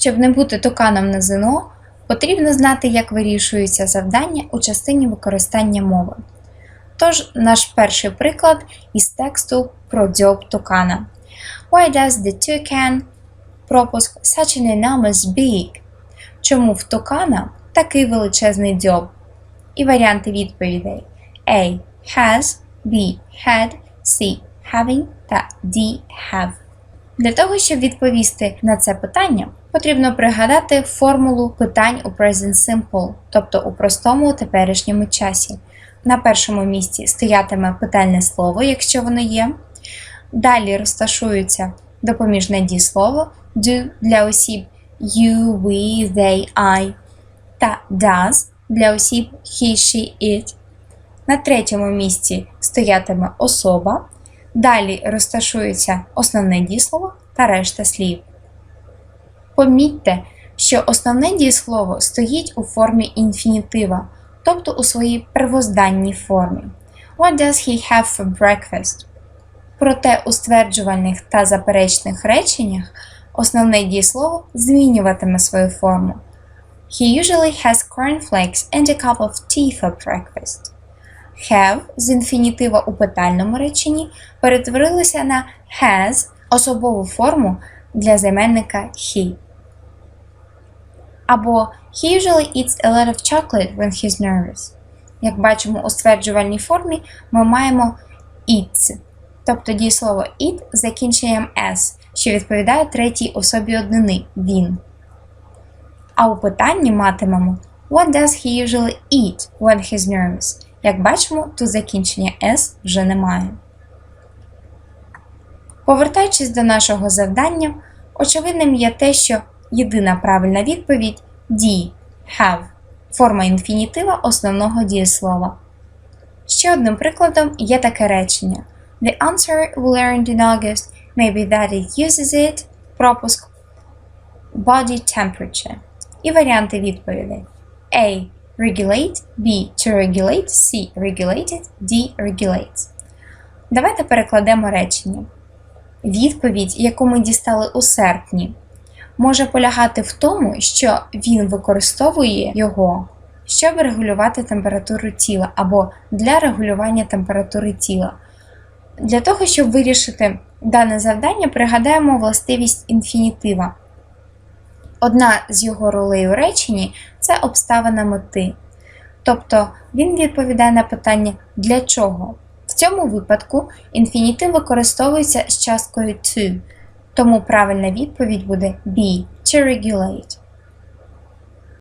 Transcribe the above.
Щоб не бути токаном на ЗНО, потрібно знати, як вирішуються завдання у частині використання мови. Тож, наш перший приклад із тексту про дзьоб токана. Why does the toucan пропуск such an enormous beak? Чому в токана такий величезний дзьоб? І варіанти відповідей A. Has, B. Had, C. Having та D. Have. Для того, щоб відповісти на це питання, потрібно пригадати формулу питань у Present Simple, тобто у простому теперішньому часі. На першому місці стоятиме питальне слово, якщо воно є. Далі розташується допоміжне дієслово do для осіб you, we, they, I та does для осіб he, she, it. На третьому місці стоятиме особа. Далі розташується основне дієслово та решта слів. Помітьте, що основне дієслово стоїть у формі інфінітива, тобто у своїй первозданній формі. What does he have for breakfast? Проте у стверджувальних та заперечних реченнях основне дієслово змінюватиме свою форму. He usually has cornflakes and a cup of tea for breakfast. Have з інфінітива у питальному реченні перетворилося на has особову форму для займенника he. Або he usually eats a lot of chocolate when he's nervous. Як бачимо у стверджувальній формі, ми маємо eats, тобто дієслово eat з закінченням s, що відповідає третій особі однини він. А у питанні матимемо What does he usually eat when he's nervous? Як бачимо, тут закінчення S вже немає. Повертаючись до нашого завдання, очевидним є те, що єдина правильна відповідь D have форма інфінітива основного дієслова. Ще одним прикладом є таке речення. The answer we learned in August may be that it uses it пропуск body temperature. І варіанти відповідей. A. Regulate, B. To regulate, C. Regulated, D. Regulates. Давайте перекладемо речення. Відповідь, яку ми дістали у серпні, може полягати в тому, що він використовує його, щоб регулювати температуру тіла або для регулювання температури тіла. Для того, щоб вирішити дане завдання, пригадаємо властивість інфінітива. Одна з його ролей у реченні це обставина мети. Тобто він відповідає на питання для чого. В цьому випадку інфінітив використовується з часткою to, тому правильна відповідь буде be to regulate.